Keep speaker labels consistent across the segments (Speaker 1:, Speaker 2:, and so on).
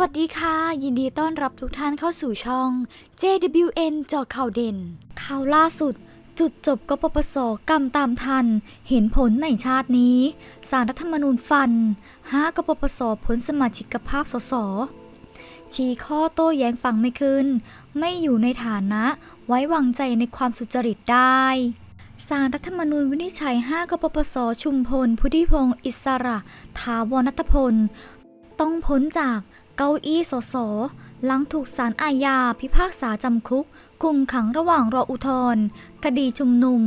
Speaker 1: วัสดีค่ะ ยินดีต้อนรับทุกท่านเข้าสู่ช่อง JWN จอข่าวเด่น ข่าวล่าสุด จุดจบกปปสกรรมตามทัน เห็นผลในชาตินี้สารรัฐธรรมนูญฟันห้ากปปสผลสมาชิกภาพสสชี้ข้อโต้แย้งฟังไม่ขึ้น ไม่อยู่ในฐานะไว้วางใจในความสุจริตได้สารรัฐธรรมนูญวินิจฉัย 5 กปปส ชุมพล พุทธิพงศ์ อิสระ ถาวรนัตพล ต้องพ้นจาก เก้าอี้สสหลังถูกศาลอาญาพิพากษาจำคุก คุมขังระหว่างรออุทธรณ์คดีชุมนุม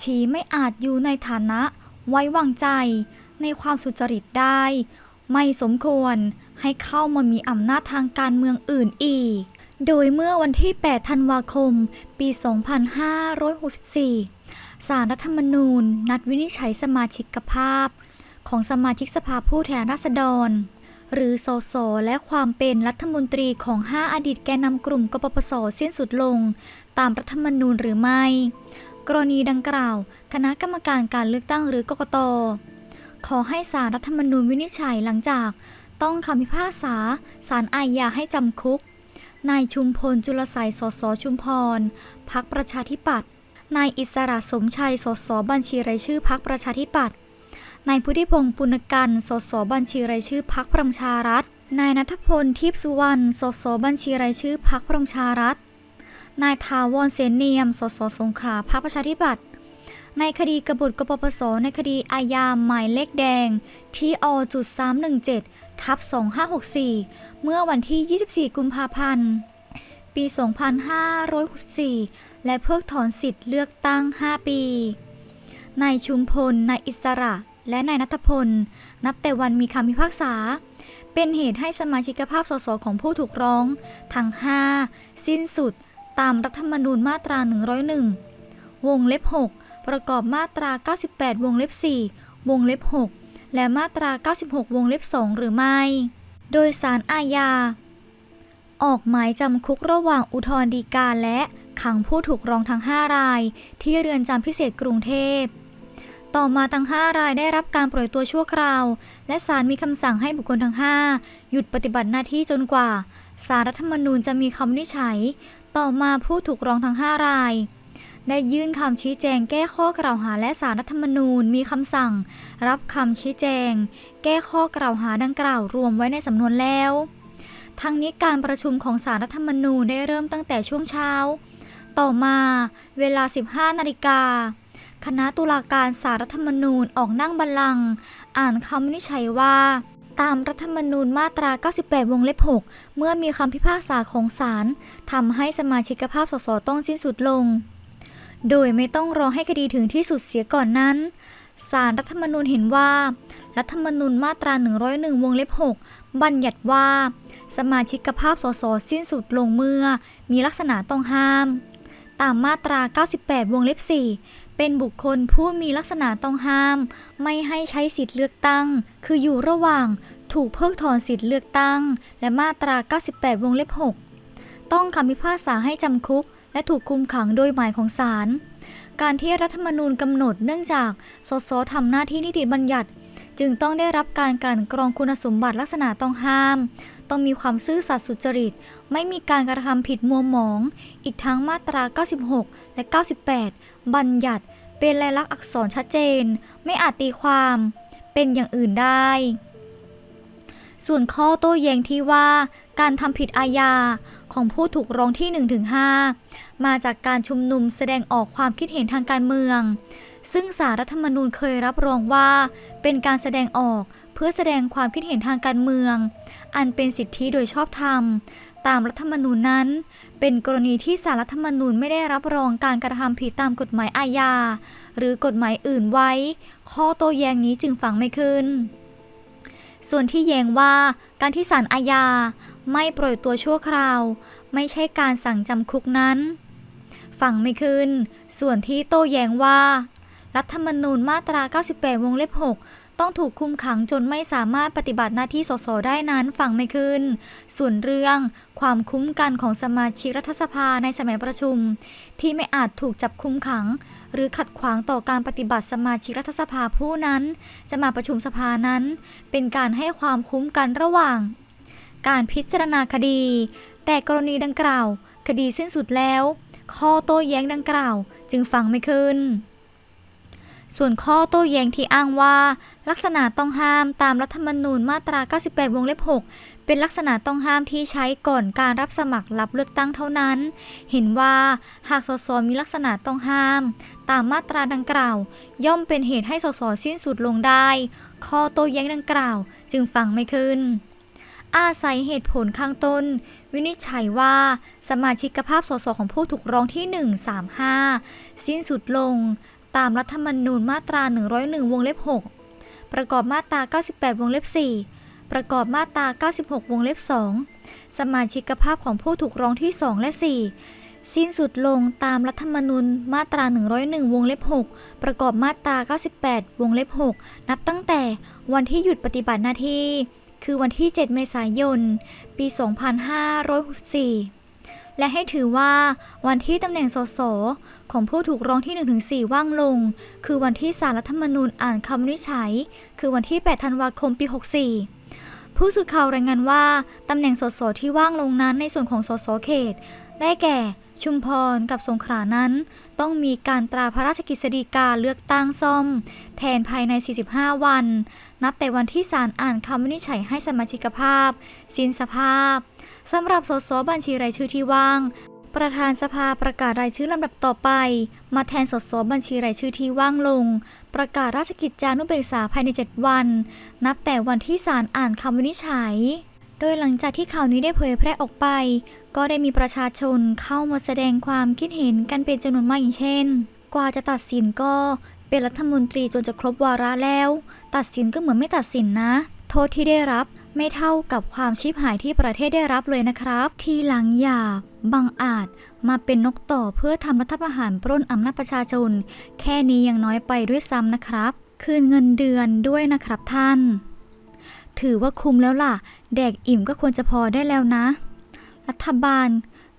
Speaker 1: ชี้ไม่อาจอยู่ในฐานะ ไว้วางใจ ในความสุจริตได้ ไม่สมควรให้เข้ามามีอำนาจทางการเมืองอื่นอีก โดยเมื่อวันที่ 8 ธันวาคม ปี 2564ศาลรัฐธรรมนูญ นัดวินิจฉัยสมาชิกภาพ ของสมาชิกสภาผู้แทนราษฎร หรือสสและความเป็นรัฐมนตรีของ 5 อดีตแกนนำกลุ่มกปปสสิ้นสุดลง ตามรัฐธรรมนูญหรือไม่ กรณีดังกล่าว คณะกรรมการการเลือกตั้งหรือกกต ขอให้สารรัฐธรรมนูญวินิจฉัยหลังจาก ต้องคำพิพากษาสารอาญาให้จำคุก นายชุมพลจุลไสยสสชุมพรพักประชาธิปัตย์นายอิสระสมชัยสสบัญชีรายชื่อพักประชาธิปัตย์ นายพุทธิพงศ์ปุณกันสสบัญชีรายชื่อพักพลังชารัฐ นายนัทพลทิพสุวรรณสสบัญชีรายชื่อพักพลังชารัฐ นายทาวรเสนเนียม สสสงขลาพักประชาธิปัตย์ในคดีกบฏกปปส ในคดีอาญาหมายเลขแดง ที่อจุด317ทับ2564 เมื่อวันที่ 24 กุมภาพันธ์ ปี 2564 และเพิกถอนสิทธิ์เลือกตั้ง 5 ปี นายชุมพล นายอิสระ และนายนัทพล นับแต่วันมีคำพิพากษา เป็นเหตุให้สมาชิกภาพสสของผู้ถูกร้อง ทั้ง 5 สิ้นสุด ตามรัฐธรรมนูญมาตรา 101 วงเล็บ 6 ประกอบมาตรา 98 วงเล็บ 4 วงเล็บ 6 และมาตรา 96 วงเล็บ 2 หรือไม่ โดยสารอาญา ออกหมายจำคุกระหว่างอุทธรณ์ฎีกาและขังผู้ถูกร้องทั้ง 5 ราย ที่เรือนจำพิเศษกรุงเทพ ต่อมาทั้ง 5 รายได้รับการปล่อยตัวชั่วคราว และศาลมีคำสั่งให้บุคคลทั้ง 5 หยุดปฏิบัติหน้าที่จนกว่าสารรัฐธรรมนูญจะมีคำวินิจฉัย ต่อมาผู้ถูกร้องทั้ง 5 ราย ได้ยื่นคำชี้แจงแก้ข้อกล่าวหาและสารรัฐธรรมนูญมีคำสั่ง รับคำชี้แจง แก้ข้อกล่าวหาดังกล่าวรวมไว้ในสำนวนแล้ว ทั้งนี้การประชุมของสารรัฐธรรมนูญได้เริ่มตั้งแต่ช่วงเช้า ต่อมาเวลา 15 นาฬิกา คณะตุลาการสารรัฐธรรมนูญออกนั่งบัลลังก์อ่านคำวินิจฉัยว่า ตามรัฐธรรมนูญมาตรา 98 วงเล็บ 6 เมื่อมีคำพิพากษาของศาลทำให้สมาชิกภาพสสต้องสิ้นสุดลง โดยไม่ต้องรอให้คดีถึงที่สุดเสียก่อนนั้นศาลรัฐธรรมนูญเห็นว่า รัฐธรรมนูญมาตรา 101 วงเล็บ 6 บัญญัติว่า สมาชิกภาพสสสิ้นสุดลงเมื่อ มีลักษณะต้องห้าม ตามมาตรา 98 วงเล็บ 4 เป็นบุคคลผู้มีลักษณะต้องห้าม ไม่ให้ใช้สิทธิเลือกตั้ง คืออยู่ระหว่างถูกเพิกถอนสิทธิเลือกตั้ง และมาตรา 98 วงเล็บ 6 ต้องคำพิพากษาให้จำคุก และถูกคุมขังโดยหมายของศาลการที่รัฐธรรมนูญกำหนดเนื่องจาก สสทำหน้าที่นิติบัญญัติ จึงต้องได้รับการกลั่นกรองคุณสมบัติลักษณะต้องห้าม ต้องมีความซื่อสัตย์สุจริต ไม่มีการกระทำผิดมัวหมอง อีกทั้งมาตรา 96 และ 98 บัญญัติเป็นลายลักษณ์อักษรชัดเจน ไม่อาจตีความเป็นอย่างอื่นได้ ส่วนข้อโต้แย้งที่ว่าการทำผิดอาญาของผู้ถูกร้องที่ 1-5 มาจากการชุมนุมแสดงออกความคิดเห็นทางการเมือง ซึ่งสารรัฐธรรมนูญเคยรับรองว่า เป็นการแสดงออกเพื่อแสดงความคิดเห็นทางการเมือง อันเป็นสิทธิโดยชอบธรรม ตามรัฐธรรมนูญนั้น เป็นกรณีที่สารรัฐธรรมนูญไม่ได้รับรองการกระทำผิดตามกฎหมายอาญาหรือกฎหมายอื่นไว้ ข้อโต้แย้งนี้จึงฟังไม่ขึ้นส่วนที่แย้งว่าการที่ศาลอาญาไม่ปล่อยตัวชั่วคราว ไม่ใช่การสั่งจำคุกนั้น ฟังไม่ขึ้น ส่วนที่โต้แย้งว่า รัฐธรรมนูญมาตรา 98 วงเล็บ 6 ต้องถูกคุมขังจนไม่สามารถปฏิบัติหน้าที่สสได้นั้นฟังไม่ขึ้น ส่วนเรื่องความคุ้มกันของสมาชิกรัฐสภาในสมัยประชุม ที่ไม่อาจถูกจับคุมขัง หรือขัดขวางต่อการปฏิบัติสมาชิกรัฐสภาผู้นั้น จะมาประชุมสภานั้น เป็นการให้ความคุ้มกันระหว่าง การพิจารณาคดี แต่กรณีดังกล่าว คดีสิ้นสุดแล้ว ข้อโต้แย้งดังกล่าว จึงฟังไม่ขึ้น ส่วนข้อโต้แย้งที่อ้างว่า ลักษณะต้องห้ามตามรัฐธรรมนูญมาตรา 98 วงเล็บ 6 เป็นลักษณะต้องห้ามที่ใช้ก่อนการรับสมัครรับเลือกตั้งเท่านั้น เห็นว่าหากสสมีลักษณะต้องห้าม ตามมาตราดังกล่าว ย่อมเป็นเหตุให้สสสิ้นสุดลงได้ ข้อโต้แย้งดังกล่าว จึงฟังไม่ขึ้นอาศัยเหตุผลข้างต้น วินิจฉัยว่า สมาชิกภาพสสของผู้ถูกร้องที่ 135 สิ้นสุดลง ตามรัฐธรรมนูญมาตรา 101 วงเล็บ 6 ประกอบมาตรา 98 วงเล็บ 4 ประกอบมาตรา 96 วงเล็บ 2 สมาชิกภาพของผู้ถูกร้องที่ 2 และ 4 สิ้นสุดลงตามรัฐธรรมนูญมาตรา 101 วงเล็บ 6 ประกอบมาตรา 98 วงเล็บ 6 นับตั้งแต่วันที่หยุดปฏิบัติหน้าที่ คือวันที่ 7 เมษายน ปี 2564 และให้ถือว่าวันที่ตำแหน่งสสของผู้ถูกร้องที่ 1-4 ว่างลง คือวันที่สารรัฐธรรมนูญอ่านคำวินิจฉัย คือวันที่ 8 ธันวาคม ปี 64 ผู้สื่อข่าวรายงานว่า ตำแหน่งสสที่ว่างลงนั้นในส่วนของสสเขต ได้แก่ชุมพรกับสงขลานั้น ต้องมีการตราพระราชกฤษฎีกาเลือกตั้งซ่อม แทนภายใน 45 วัน นับแต่วันที่ศาลอ่านคำวินิจฉัยให้สมาชิกภาพ สิ้นสภาพสำหรับสสบัญชีรายชื่อที่ว่าง ประธานสภาประกาศรายชื่อลำดับต่อไป มาแทนสสบัญชีรายชื่อที่ว่างลง ประกาศราชกิจจานุเบกษาภายใน 7 วัน นับแต่วันที่ศาลอ่านคำวินิจฉัย โดยหลังจากที่ข่าวนี้ได้เผยแพร่ออกไป ก็ได้มีประชาชนเข้ามาแสดงความคิดเห็นกันเป็นจำนวนมากอย่างเช่น กว่าจะตัดสินก็เป็นรัฐมนตรีจนจะครบวาระแล้ว ตัดสินก็เหมือนไม่ตัดสินนะ โทษที่ได้รับ ไม่เท่ากับความชิบหายที่ประเทศได้รับเลยนะครับ ทีหลังอย่าบังอาจมาเป็นนกต่อเพื่อทำรัฐประหารปล้นอำนาจประชาชน แค่นี้ยังน้อยไปด้วยซ้ำนะครับ คืนเงินเดือนด้วยนะครับท่าน ถือว่าคุ้มแล้วล่ะ แดกอิ่มก็ควรจะพอได้แล้วนะ รัฐบาล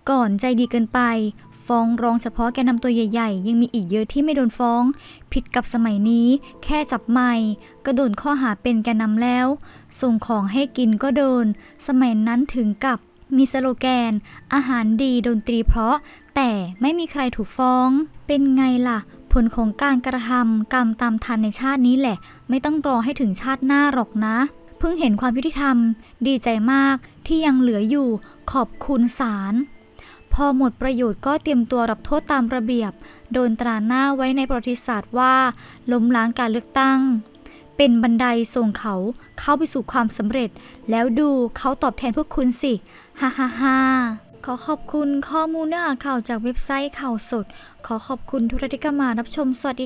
Speaker 1: ก่อนใจดีเกินไป ฟ้องร้องเฉพาะแกนนำตัวใหญ่ๆ ยังมีอีกเยอะที่ไม่โดนฟ้อง ผิดกับสมัยนี้ แค่จับไม่ก็โดนข้อหาเป็นแกนนำแล้ว ส่งของให้กินก็โดน สมัยนั้นถึงกับมีสโลแกน อาหารดีดนตรีเพราะ แต่ไม่มีใครถูกฟ้อง เป็นไงล่ะ ผลของการกระทำกรรมตามทันในชาตินี้แหละ ไม่ต้องรอให้ถึงชาติหน้าหรอกนะ เพิ่งเห็นความยุติธรรม ดีใจมากที่ยังเหลืออยู่ ขอบคุณศาล พอหมดประโยชน์ก็เตรียมตัวรับโทษตามระเบียบ โดนตราหน้าไว้ในประวัติศาสตร์ว่า ล้มล้างการเลือกตั้ง เป็นบันไดส่งเขาเข้าไปสู่ความสำเร็จ แล้วดูเขาตอบแทนพวกคุณสิ ฮ่าฮ่าฮ่าขอขอบคุณข้อมูลเนื้อหาข่าวจากเว็บไซต์ข่าวสด ขอขอบคุณทุกท่านที่เข้ามารับชมสวัสดี